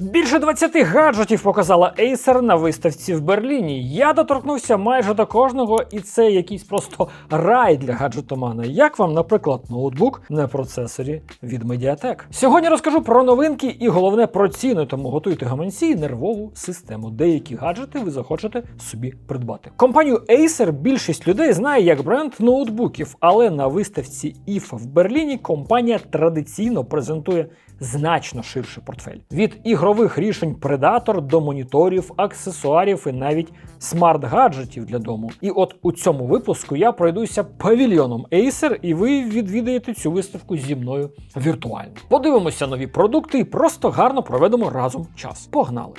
Більше 20 гаджетів показала Acer на виставці в Берліні. Я доторкнувся майже до кожного, і це якийсь просто рай для гаджетомана. Як вам, наприклад, ноутбук на процесорі від Mediatek. Сьогодні розкажу про новинки і головне про ціни, тому готуйте гаманці і нервову систему. Деякі гаджети ви захочете собі придбати. Компанію Acer більшість людей знає як бренд ноутбуків, але на виставці IFA в Берліні компанія традиційно презентує значно ширший портфель. Від ігрових рішень Predator до моніторів, аксесуарів і навіть смарт-гаджетів для дому. І от у цьому випуску я пройдуся павільйоном Acer, і ви відвідаєте цю виставку зі мною віртуально. Подивимося нові продукти і просто гарно проведемо разом час. Погнали!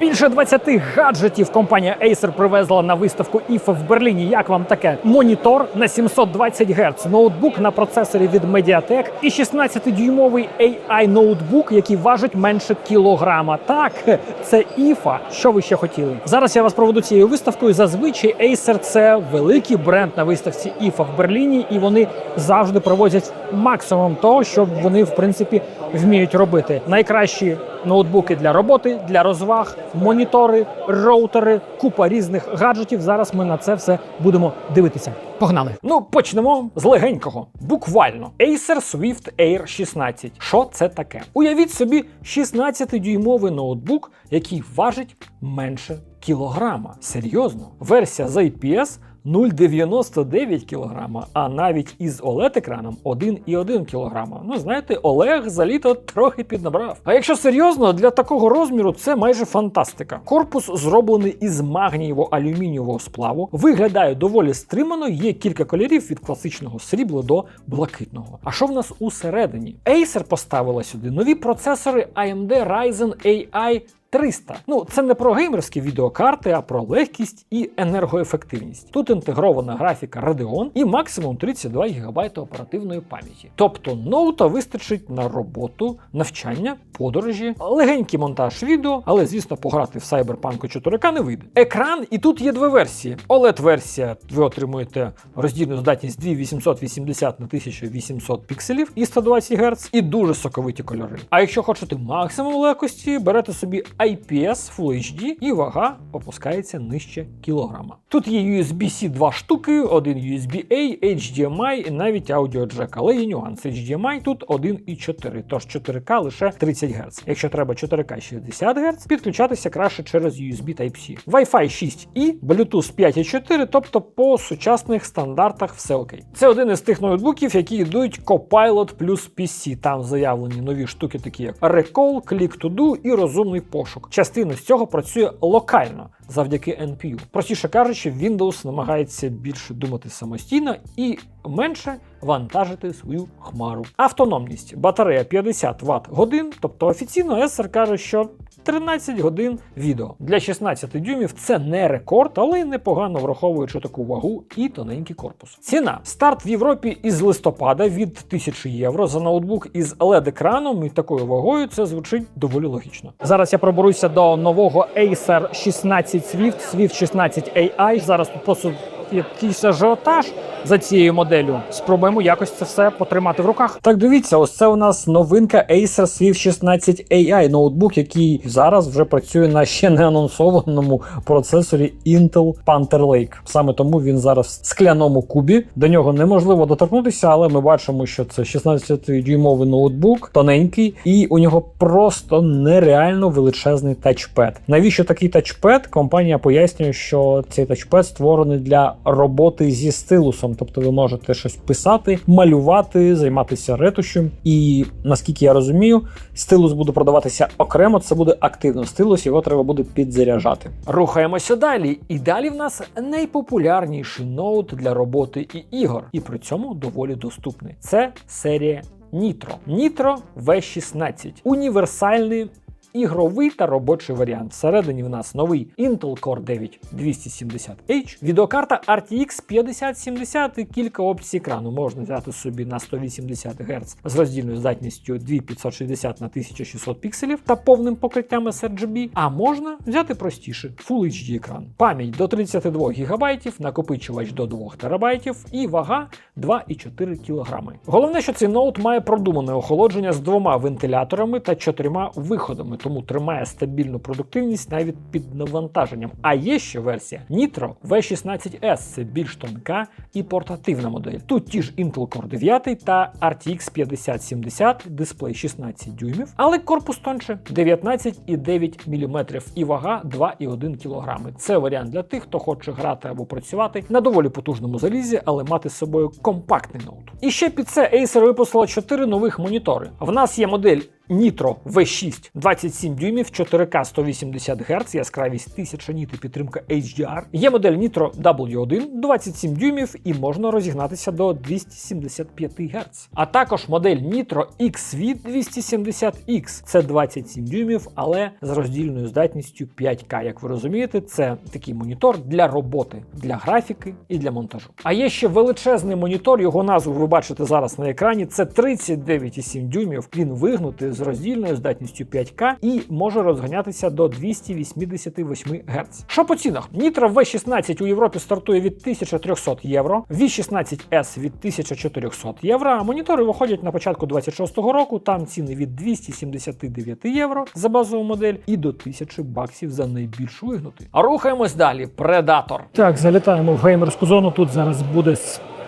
Більше 20 гаджетів компанія Acer привезла на виставку IFA в Берліні. Як вам таке? Монітор на 720 Гц, ноутбук на процесорі від Mediatek і 16-дюймовий AI ноутбук, який важить менше кілограма. Так, це IFA. Що ви ще хотіли? Зараз я вас проведу цією виставкою. Зазвичай Acer – це великий бренд на виставці IFA в Берліні, і вони завжди проводять максимум того, що вони в принципі вміють робити. Найкращі ноутбуки для роботи, для розваг, монітори, роутери, купа різних гаджетів. Зараз ми на це все будемо дивитися. Погнали! Ну почнемо з легенького. Буквально Acer Swift Air 16. Що це таке? Уявіть собі 16-дюймовий ноутбук, який важить менше кілограма. Серйозно, версія з IPS 0,99 кг, а навіть із oled екраном 1,1 кг. Ну знаєте, Олег за літо трохи піднабрав. А якщо серйозно, для такого розміру це майже фантастика. Корпус зроблений із магнієво-алюмінієвого сплаву, виглядає доволі стримано. Є кілька кольорів від класичного срібла до блакитного. А що в нас усередині? Acer поставила сюди нові процесори AMD Ryzen AI 300. Ну, це не про геймерські відеокарти, а про легкість і енергоефективність. Тут інтегрована графіка Radeon і максимум 32 ГБ оперативної пам'яті. Тобто ноута вистачить на роботу, навчання, подорожі, легенький монтаж відео, але звісно, пограти в Cyberpunk 4К не вийде. Екран, і тут є дві версії. OLED-версія, ви отримуєте роздільну здатність 2880 на 1800 пікселів і 120 Гц, і дуже соковиті кольори. А якщо хочете максимум легкості, берете собі IPS Full HD і вага опускається нижче кілограма. Тут є USB-C 2 штуки, один USB-A, HDMI і навіть аудіоджек, але є нюанс. HDMI тут 1,4, тож 4К лише 30 Гц. Якщо треба 4К 60 Гц, підключатися краще через USB Type-C. Wi-Fi 6 і Bluetooth 5.4, тобто по сучасних стандартах все окей. Це один із тих ноутбуків, які йдуть Copilot плюс PC. Там заявлені нові штуки, такі як Recall, Click to Do і розумний пошук. Частину з цього працює локально завдяки NPU. Простіше кажучи, Windows намагається більше думати самостійно і менше вантажити свою хмару. Автономність батарея 50 Вт годин, тобто офіційно Acer каже, що 13 годин відео. Для 16 дюймів це не рекорд, але й непогано враховуючи таку вагу і тоненький корпус. Ціна старт в Європі із листопада від 1000 євро за ноутбук із led екраном і такою вагою. Це звучить доволі логічно. Зараз я проберуся до нового Acer 16 Swift, Swift 16 AI. Зараз тут просто якийсь ажіотаж за цією моделлю. Спробуємо якось це все потримати в руках. Так, дивіться, ось це у нас новинка Acer Swift 16 AI, ноутбук, який зараз вже працює на ще не анонсованому процесорі Intel Panther Lake. Саме тому він зараз в скляному кубі. До нього неможливо доторкнутися, але ми бачимо, що це 16-дюймовий ноутбук, тоненький, і у нього просто нереально величезний тачпед. Навіщо такий тачпед? Компанія пояснює, що цей тачпед створений для роботи зі стилусом, тобто ви можете щось писати, малювати, займатися ретушем. І наскільки я розумію, стилус буде продаватися окремо. Це буде активно стилус, його треба буде підзаряджати. Рухаємося далі. І далі в нас найпопулярніший ноут для роботи і ігор, і при цьому доволі доступний. Це серія Nitro. Nitro V16 універсальний ігровий та робочий варіант. Всередині в нас новий Intel Core 9 270H, відеокарта RTX 5070 і кілька опцій екрану. Можна взяти собі на 180 Гц з роздільною здатністю 2560 на 1600 пікселів та повним покриттям sRGB, а можна взяти простіше Full HD екран. Пам'ять до 32 ГБ, накопичувач до 2 ТБ і вага 2,4 кг. Головне, що цей ноут має продумане охолодження з двома вентиляторами та чотирма виходами, тому тримає стабільну продуктивність навіть під навантаженням. А є ще версія Nitro V16S, це більш тонка і портативна модель. Тут ті ж Intel Core 9 та RTX 5070, дисплей 16 дюймів, але корпус тонше 19,9 мм і вага 2,1 кг. Це варіант для тих, хто хоче грати або працювати на доволі потужному залізі, але мати з собою компактний ноут. І ще під це Acer випустила 4 нових монітори. В нас є модель Nitro V6 27 дюймів, 4К 180 Гц, яскравість 1000 ніт підтримка HDR. Є модель Nitro W1 27 дюймів і можна розігнатися до 275 Гц. А також модель Nitro XV 270X. Це 27 дюймів, але з роздільною здатністю 5К. Як ви розумієте, це такий монітор для роботи, для графіки і для монтажу. А є ще величезний монітор, його назву ви бачите зараз на екрані. Це 39,7 дюймів. Він вигнутий з роздільною здатністю 5К і може розганятися до 288 Гц. Що по цінах? Nitro V16 у Європі стартує від 1300 євро, V16S від 1400 євро. А монітори виходять на початку 26-го року. Там ціни від 279 євро за базову модель і до 1000 баксів за найбільш вигнутий. А рухаємось далі. Преdatор. Так, залітаємо в геймерську зону. Тут зараз буде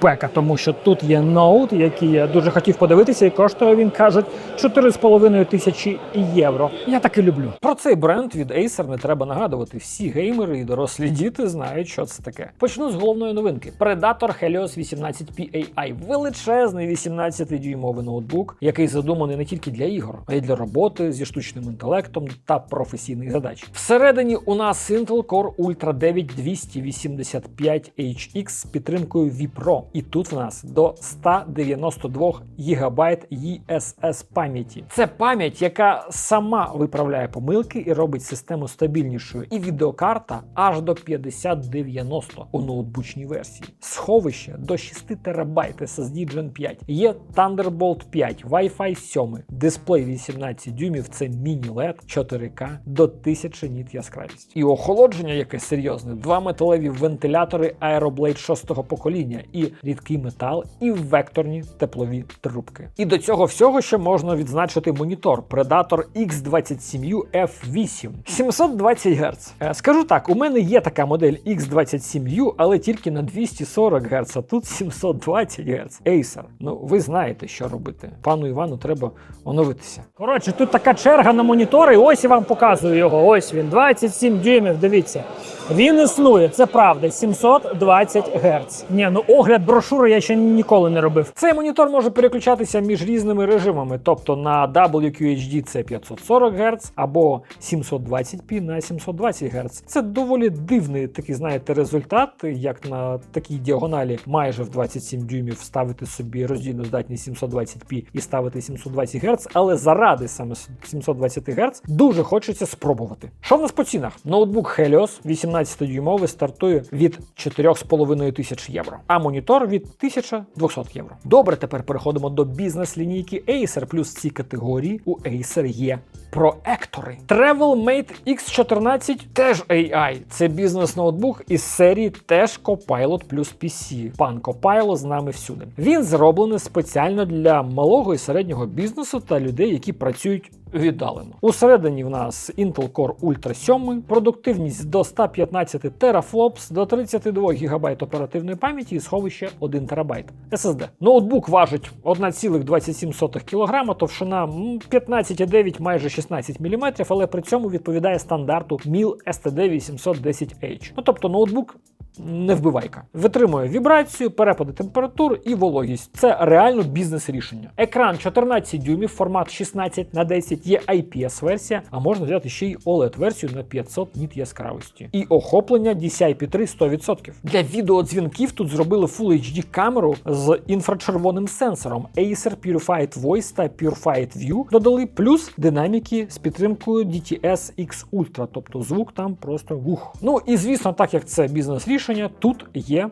спека, тому що тут є ноут, який я дуже хотів подивитися, і коштує він кажуть 4,5 тисячі євро. Я так і люблю. Про цей бренд від Acer не треба нагадувати. Всі геймери і дорослі діти знають, що це таке. Почну з головної новинки: Predator Helios 18P AI. величезний 18-дюймовий ноутбук, який задуманий не тільки для ігор, а й для роботи зі штучним інтелектом та професійних задач. Всередині у нас Intel Core Ultra 9 285HX з підтримкою vPro. І тут в нас до 192 ГБ ESS пам'яті. Це пам'ять, яка сама виправляє помилки і робить систему стабільнішою. І відеокарта аж до 5090 у ноутбучній версії. Сховище до 6 ТБ SSD Gen 5. Є Thunderbolt 5, Wi-Fi 7, дисплей 18 дюймів, це міні-LED 4К до 1000 ніт яскравість. І охолодження, яке серйозне, два металеві вентилятори Aeroblade 6 покоління і рідкий метал, і векторні теплові трубки. І до цього всього ще можна відзначити монітор Predator X27U F8 720 Гц. Е, Скажу так, у мене є така модель X27U, але тільки на 240 Гц, а тут 720 Гц. Acer. Ну ви знаєте, що робити. Пану Івану треба оновитися. Коротше, тут така черга на монітори, ось я вам показую його. Ось він, 27 дюймів. Дивіться. Він існує, це правда, 720 Гц. Ні, ну огляд брошури я ще ніколи не робив. Цей монітор може переключатися між різними режимами, тобто на WQHD це 540 Гц або 720p на 720 Гц. Це доволі дивний такий, знаєте, результат, як на такій діагоналі майже в 27 дюймів ставити собі роздільну здатність 720p і ставити 720 Гц, але заради саме 720 Гц дуже хочеться спробувати. Що в нас по цінах? Ноутбук Helios 18-дюймовий стартує від 4,5 тисяч євро, а монітор від 1200 євро. Добре, тепер переходимо до бізнес-лінійки Acer. Плюс в цій категорії у Acer є проектори. TravelMate X14 теж AI. Це бізнес-ноутбук із серії теж Copilot плюс PC. Пан Copilot з нами всюди. Він зроблений спеціально для малого і середнього бізнесу та людей, які працюють віддалено. Усередині в нас Intel Core Ultra 7, продуктивність до 115 терафлопс, до 32 ГБ оперативної пам'яті і сховище 1 ТБ SSD. Ноутбук важить 1,27 кг, товщина 15,9 майже 16 мм, але при цьому відповідає стандарту MIL STD 810H. Ну тобто ноутбук не вбивайка. Витримує вібрацію, перепади температур і вологість. Це реально бізнес-рішення. Екран 14 дюймів, формат 16 на 10, є IPS-версія, а можна взяти ще й OLED-версію на 500 ніт яскравості. І охоплення DCI-P3 100%. Для відеодзвінків тут зробили Full HD камеру з інфрачервоним сенсором Acer Purified Voice та Purified View додали, плюс динаміки з підтримкою DTS X Ultra, тобто звук там просто вух. Ну і звісно, так як це бізнес-рішення, тут є.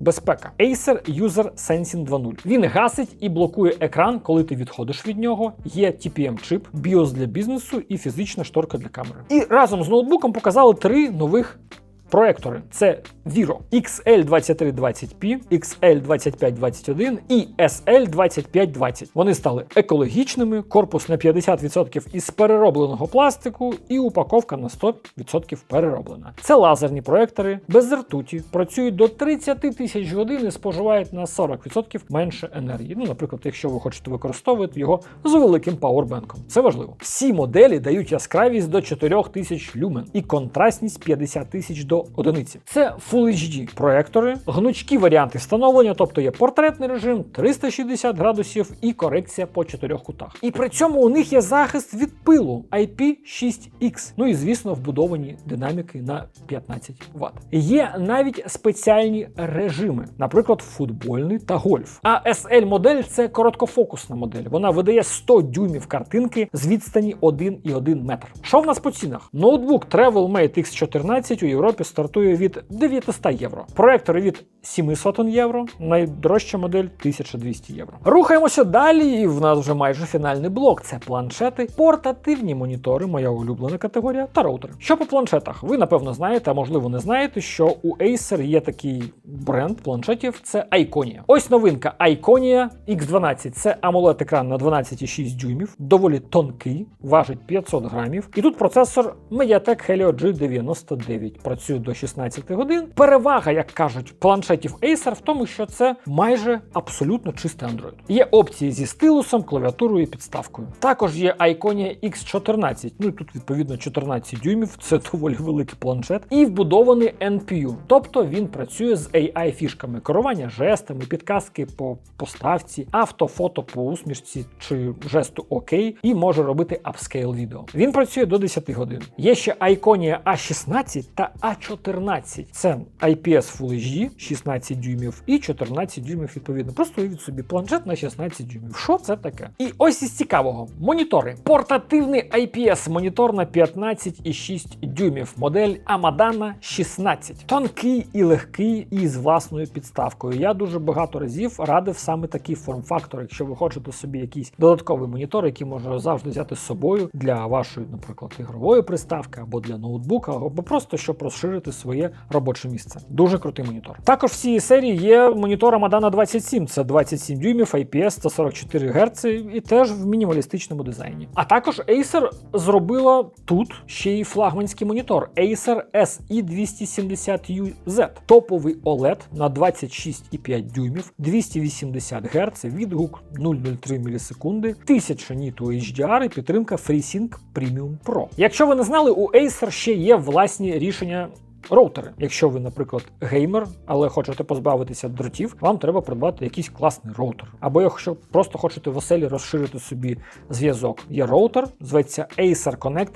Безпека. Acer User Sensing 2.0. Він гасить і блокує екран, коли ти відходиш від нього. Є TPM-чип, BIOS для бізнесу і фізична шторка для камери. І разом з ноутбуком показали три нових проектори: це Viro XL2320P, XL2521 і SL2520. Вони стали екологічними, корпус на 50% із переробленого пластику і упаковка на 100% перероблена. Це лазерні проектори без ртуті, працюють до 30 тисяч годин і споживають на 40% менше енергії. Ну, наприклад, якщо ви хочете використовувати його з великим пауербенком. Це важливо. Всі моделі дають яскравість до 4000 люмен і контрастність 50 тисяч до одиниці. Це Full HD проектори, гнучкі варіанти встановлення, тобто є портретний режим, 360 градусів і корекція по чотирьох кутах. І при цьому у них є захист від пилу IP6X. Ну і звісно, вбудовані динаміки на 15 Вт. Є навіть спеціальні режими, наприклад, футбольний та гольф. А SL модель це короткофокусна модель. Вона видає 100 дюймів картинки з відстані 1,1 метр. Що в нас по цінах? Ноутбук TravelMate X14 у Європі стартує від 900 євро. Проектори від 700 євро, найдорожча модель 1200 євро. Рухаємося далі, і в нас вже майже фінальний блок. Це планшети, портативні монітори, моя улюблена категорія, та роутери. Що по планшетах? Ви напевно знаєте, а можливо не знаєте, що у Acer є такий бренд планшетів. Це Iconia. Ось новинка Iconia X12. Це amoled екран на 12,6 дюймів, доволі тонкий, важить 500 грамів. І тут процесор Mediatek Helio G99. Працює до 16 годин. Перевага, як кажуть, планшетів Acer в тому, що це майже абсолютно чистий Android. Є опції зі стилусом, клавіатурою і підставкою. Також є Iconia X14. Ну і тут відповідно 14 дюймів. Це доволі великий планшет. І вбудований NPU. Тобто він працює з AI фішками керування жестами, підказки по поставці, автофото по усмішці чи жесту ОК, і може робити апскейл відео. Він працює до 10 годин. Є ще Iconia A16 та A14. Це IPS Full HD 16 дюймів і 14 дюймів відповідно. Просто уявіть собі планшет на 16 дюймів. Що це таке? І ось із цікавого: монітори. Портативний IPS монітор на 15,6 дюймів. Модель Amadana 16. Тонкий і легкий і з власною підставкою. Я дуже багато разів радив саме такий форм-фактор, якщо ви хочете собі якийсь додатковий монітор, який можна завжди взяти з собою для вашої, наприклад, ігрової приставки або для ноутбука, або просто щоб розширити своє робоче місце. Дуже крутий монітор. Також в цій серії є монітор Amadana 27, це 27 дюймів, IPS 144 Гц і теж в мінімалістичному дизайні. А також Acer зробила тут ще й флагманський монітор Acer SE270UZ. Топовий OLED на 26,5 дюймів, 280 Гц, відгук 0,03 мілісекунди, 1000 ніт у HDR і підтримка FreeSync Premium Pro. Якщо ви не знали, у Acer ще є власні рішення Роутери. Якщо ви, наприклад, геймер, але хочете позбавитися дротів, вам треба придбати якийсь класний роутер. Або якщо просто хочете в оселі розширити собі зв'язок. Є роутер, зветься Acer Connect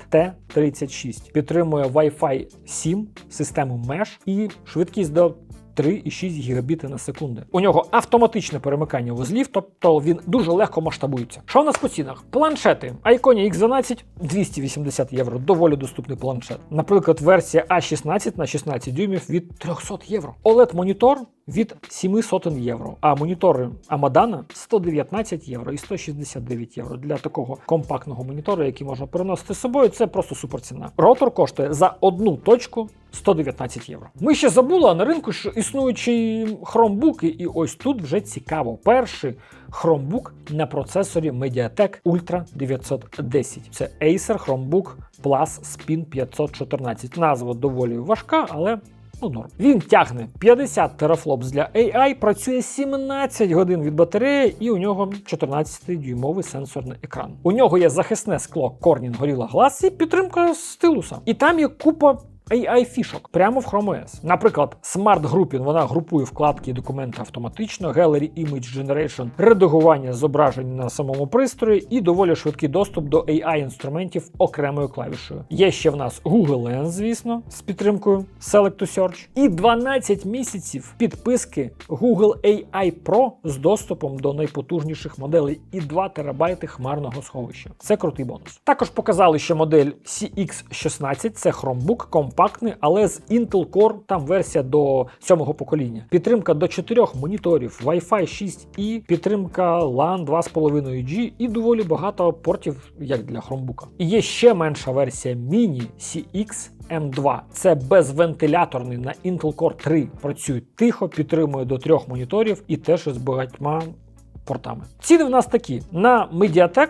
T36. Підтримує Wi-Fi 7, систему Mesh і швидкість до 3,6 гігабіти на секунду. У нього автоматичне перемикання вузлів, тобто він дуже легко масштабується. Що в нас по цінах? Планшети Айконі X12 280 євро. Доволі доступний планшет. Наприклад, версія А16 на 16 дюймів від 300 євро. oled монітор від 700 євро. А монітори Amadana 119 євро і 169 євро. Для такого компактного монітора, який можна переносити з собою, це просто супер ціна. Ротор коштує за одну точку 119 євро. Ми ще забули, на ринку ж існуючі хромбуки, і ось тут вже цікаво. Перший хромбук на процесорі Mediatek Ultra 910. Це Acer Chromebook Plus Spin 514. Назва доволі важка, але Ну, норм. Він тягне 50 терафлопс для AI, працює 17 годин від батареї, і у нього 14-дюймовий сенсорний екран. У нього є захисне скло Corning Gorilla Glass і підтримка стилуса. І там є купа AI фішок прямо в Chrome OS. Наприклад, Smart Grouping вона групує вкладки і документи автоматично, Gallery Image Generation, редагування зображень на самому пристрої і доволі швидкий доступ до AI інструментів окремою клавішею. Є ще в нас Google Lens, звісно, з підтримкою Select to Search, і 12 місяців підписки Google AI Pro з доступом до найпотужніших моделей і 2 терабайти хмарного сховища. Це крутий бонус. Також показали, що модель CX16 це Chromebook компактний, але з Intel Core, там версія до сьомого покоління. Підтримка до 4 моніторів, Wi-Fi 6E, підтримка LAN 2,5G і доволі багато портів, як для Chromebook. І є ще менша версія Mini CX M2. Це безвентиляторний на Intel Core 3. Працює тихо, підтримує до трьох моніторів і теж з багатьма портами. Ціни в нас такі: на Mediatek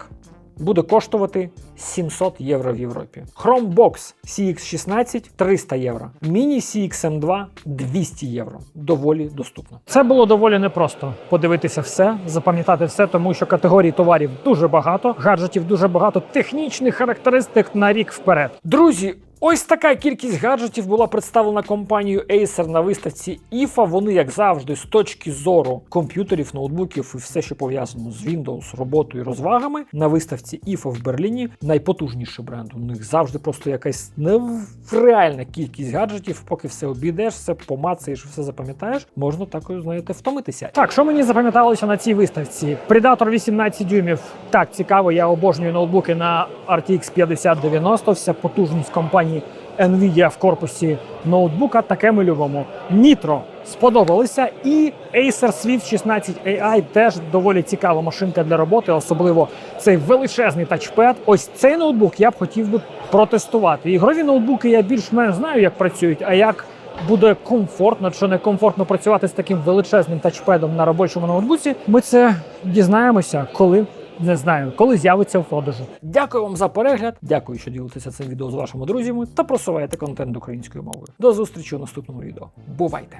буде коштувати 700 євро в Європі. Chromebox CX16 300 євро. Mini CX-M2 200 євро. Доволі доступно. Це було доволі непросто подивитися все, запам'ятати все, тому що категорій товарів дуже багато, гаджетів дуже багато, технічних характеристик на рік вперед. Друзі. Ось така кількість гаджетів була представлена компанією Acer на виставці IFA. Вони, як завжди, з точки зору комп'ютерів, ноутбуків і все, що пов'язано з Windows, роботою і розвагами, на виставці IFA в Берліні найпотужніший бренд. У них завжди просто якась нереальна кількість гаджетів. Поки все обійдеш, все помацаєш, все запам'ятаєш, можна такою, знаєте, втомитися. Так, що мені запам'яталося на цій виставці? Predator 18 дюймів. Так, цікаво, я обожнюю ноутбуки на RTX 5090, вся потужність компанії. Nvidia в корпусі ноутбука, таке ми любимо. Nitro сподобалися, і Acer Swift 16 AI теж доволі цікава машинка для роботи, особливо цей величезний тачпед. Ось цей ноутбук я б хотів би протестувати. Ігрові ноутбуки я більш-менш знаю, як працюють, а як буде комфортно чи не комфортно працювати з таким величезним тачпедом на робочому ноутбуці. Ми це дізнаємося, коли не знаю, коли з'явиться в продажу. Дякую вам за перегляд. Дякую, що ділитеся цим відео з вашими друзями та просуваєте контент українською мовою. До зустрічі у наступному відео. Бувайте!